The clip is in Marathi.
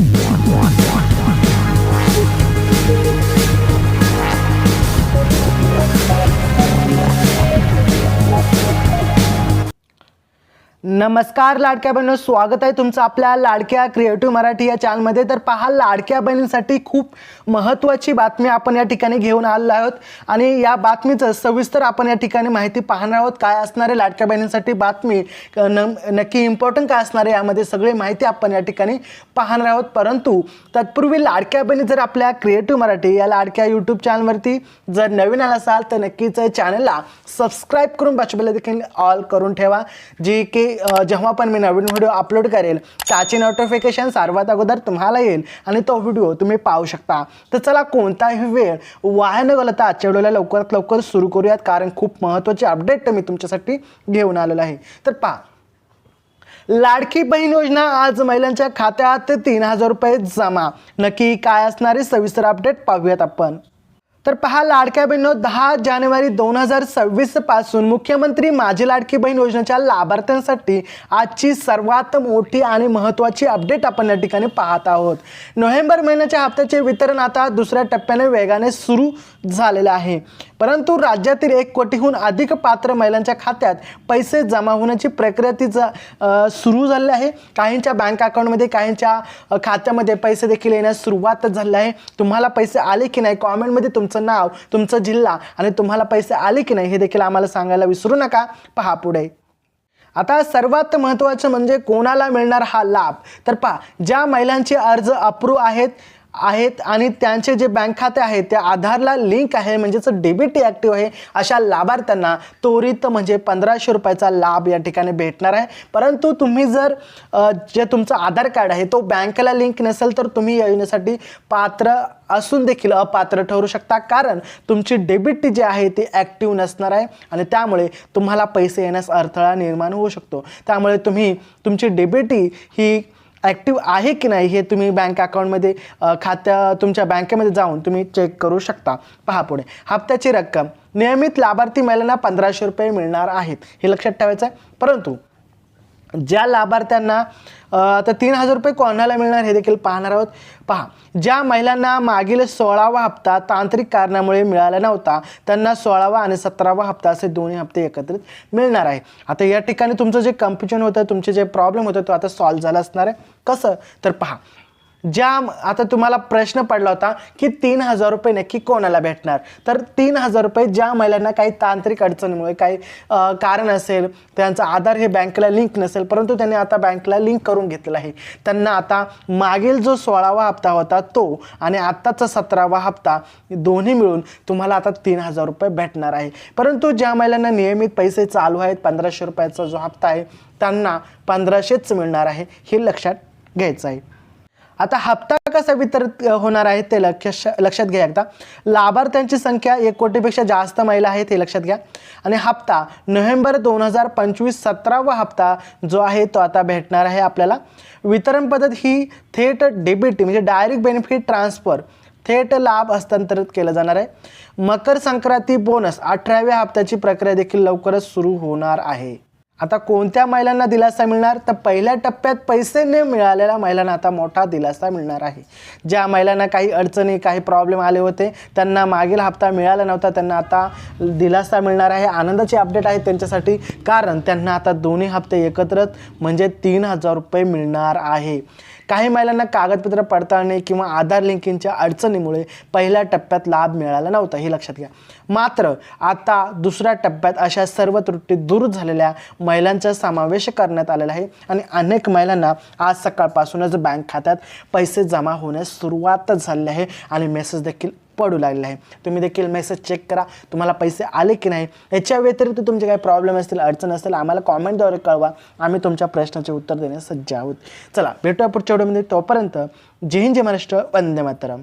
one, one. नमस्कार लाडक्या बहिणी स्वागत आहे तुमचं आपल्या लाडक्या क्रिएटिव्ह मराठी या चॅनलमध्ये तर पहा लाडक्या बहिणींसाठी खूप महत्त्वाची बातमी आपण या ठिकाणी घेऊन आलेलो आहोत. आणि या बातमीचं सविस्तर आपण या ठिकाणी माहिती पाहणार आहोत. काय असणार आहे लाडक्या बहिणींसाठी बातमी क- न नक्की इम्पॉर्टंट काय असणार आहे यामध्ये सगळी माहिती आपण या ठिकाणी पाहणार आहोत. परंतु तत्पूर्वी लाडक्या बहिणी जर आपल्या क्रिएटिव्ह मराठी या लाडक्या यूट्यूब चॅनलवरती जर नवीन आला असाल तर नक्कीच चॅनलला सबस्क्राईब करून बाजूला देखील ऑल करून ठेवा. जी की जेव्हा पण मी नवीन व्हिडिओ अपलोड करेल त्याची नोटिफिकेशन सर्वात अगोदर तुम्हाला येईल आणि तो व्हिडिओ तुम्ही पाहू शकता. तर चला कोणताही वेळ वाया न घालता आजच्या व्हिडिओला लवकरात लवकर सुरू करूयात कारण खूप महत्त्वाचे अपडेट मी तुमच्यासाठी घेऊन आलेलो आहे. तर पहा. लाडकी बहीण योजना आज महिलांच्या खात्यात तीन हजार रुपये जमा. नक्की काय असणारे सविस्तर अपडेट पाहूयात आपण. तर पहा लाडक्या बहिणीनो दहा जानेवारी दोन हजार सव्वीसपासून मुख्यमंत्री माझी लाडकी बहीण योजनेच्या लाभार्थ्यांसाठी आजची सर्वात मोठी आणि महत्त्वाची अपडेट आपण या ठिकाणी पाहत आहोत. नोव्हेंबर महिन्याच्या हप्त्याचे वितरण आता दुसऱ्या टप्प्याने वेगाने सुरू झालेलं आहे. परंतु राज्यातील एक कोटीहून अधिक पात्र महिलांच्या खात्यात पैसे जमा होण्याची प्रक्रिया ती सुरू झालेली आहे. काहींच्या बँक अकाउंटमध्ये काहींच्या खात्यामध्ये पैसे देखील येण्यास सुरुवात झाली आहे. तुम्हाला पैसे आले की नाही कॉमेंटमध्ये तुम तुमचं नाव तुमचा जिल्हा आणि तुम्हाला पैसे आले की नाही हे देखील आम्हाला सांगायला विसरू नका. पहा पुढे. आता सर्वात महत्त्वाचं म्हणजे कोणाला मिळणार हा लाभ? तर पहा ज्या महिलांचे अर्ज अप्रूव्ह आहेत आहेत आणि त्यांचे जे बँक खाते आहे ते आधारला लिंक आहे म्हणजेच डेबिट ॲक्टिव्ह आहे अशा लाभार्थ्यांना त्वरित म्हणजे पंधराशे रुपयाचा लाभ या ठिकाणी भेटणार आहे. परंतु तुम्ही जर जे तुमचं आधार कार्ड आहे तो बँकेला लिंक नसेल तर तुम्ही या योजनेसाठी पात्र असून देखील अपात्र ठरू शकता. कारण तुमची डेबिट जी आहे ती ॲक्टिव्ह नसणार आहे आणि त्यामुळे तुम्हाला पैसे येण्यास अडथळा निर्माण होऊ शकतो. त्यामुळे तुम्ही तुमची डेबिटी ही ॲक्टिव्ह आहे की नाही हे तुम्ही बँक अकाउंटमध्ये खात्या तुमच्या बँकेमध्ये जाऊन तुम्ही चेक करू शकता. पहा पुढे. हप्त्याची रक्कम. नियमित लाभार्थी महिलांना पंधराशे रुपये मिळणार आहेत. हे लक्षात ठेवायचं आहे परंतु ज्या लाभार्थ्यांना आता तीन हजार रुपये कोणाला मिळणार हे देखील पाहणार आहोत. पहा ज्या महिलांना मागील सोळावा हप्ता तांत्रिक कारणामुळे मिळाला नव्हता त्यांना सोळावा आणि सतरावा हप्ता असे दोन्ही हप्ते एकत्रित मिळणार आहे. आता या ठिकाणी तुमचं जे कन्फ्युजन होतं तुमचे जे प्रॉब्लेम होतं तो आता सॉल्व्ह झाला असणार आहे. कसं? तर पहा ज्या आता तुम्हाला प्रश्न पडला होता की तीन हजार रुपये नक्की कोणाला भेटणार? तर तीन हजार रुपये ज्या महिलांना काही तांत्रिक अडचणीमुळे काही कारण असेल त्यांचा आधार हे बँकेला लिंक नसेल परंतु त्यांनी आता बँकेला लिंक करून घेतलेला आहे. त्यांना आता मागील जो सोळावा हप्ता होता तो आणि आत्ताचा सतरावा हप्ता दोन्ही मिळून तुम्हाला आता तीन हजार रुपये भेटणार आहे. परंतु ज्या महिलांना नियमित पैसे चालू आहेत पंधराशे रुपयाचा जो हप्ता आहे त्यांना पंधराशेच मिळणार आहे हे लक्षात घ्यायचं आहे. आता हप्ता कसा वितरित होणार आहे ते लक्ष लक्षात घ्या एकदा. लाभार्थ्यांची संख्या एक कोटीपेक्षा जास्त महिला आहे ते लक्षात घ्या. आणि हप्ता नोव्हेंबर दोन हजार पंचवीस सतरावा हप्ता जो आहे तो आता भेटणार आहे आपल्याला. वितरण पद्धत ही थेट डेबिट म्हणजे डायरेक्ट बेनिफिट ट्रान्सफर थेट लाभ हस्तांतरित केलं जाणार आहे. मकर संक्रांती बोनस अठराव्या हप्त्याची प्रक्रिया देखील लवकरच सुरू होणार आहे. आता कोणत्या महिलांना दिलासा मिळणार? तर पहिल्या टप्प्यात पैसे न मिळालेल्या महिलांना आता मोठा दिलासा मिळणार आहे. ज्या महिलांना काही अडचणी काही प्रॉब्लेम आले होते त्यांना मागील हप्ता मिळाला नव्हता त्यांना आता दिलासा मिळणार आहे. आनंदाची अपडेट आहे त्यांच्यासाठी कारण त्यांना आता दोन्ही हप्ते एकत्रच म्हणजे तीन हजार रुपये मिळणार आहे. काही महिलांना कागदपत्र पडताळणे किंवा आधार लिंकिंगच्या अडचणीमुळे पहिल्या टप्प्यात लाभ मिळाला नव्हता हे लक्षात घ्या. मात्र आता दुसऱ्या टप्प्यात अशा सर्व त्रुटी दूर झालेल्या महिलांचा समावेश करण्यात आलेला आहे आणि अनेक महिलांना आज सकाळपासूनच बँक खात्यात पैसे जमा होण्यास सुरुवात झाली आहे आणि मेसेज देखील पडू लागले आहे. तुम्ही देखील मेसेज चेक करा. तुम्हाला पैसे आले की नाही याच्या व्यतिरिक्त तुमचे काही प्रॉब्लेम असतील अडचण असेल आम्हाला कॉमेंटद्वारे कळवा. आम्ही तुमच्या प्रश्नाचे उत्तर देण्यास सज्ज आहोत. चला भेटूया पुढच्या व्हिडिओमध्ये तोपर्यंत जय हिंद जय महाराष्ट्र. वंदे मातरम.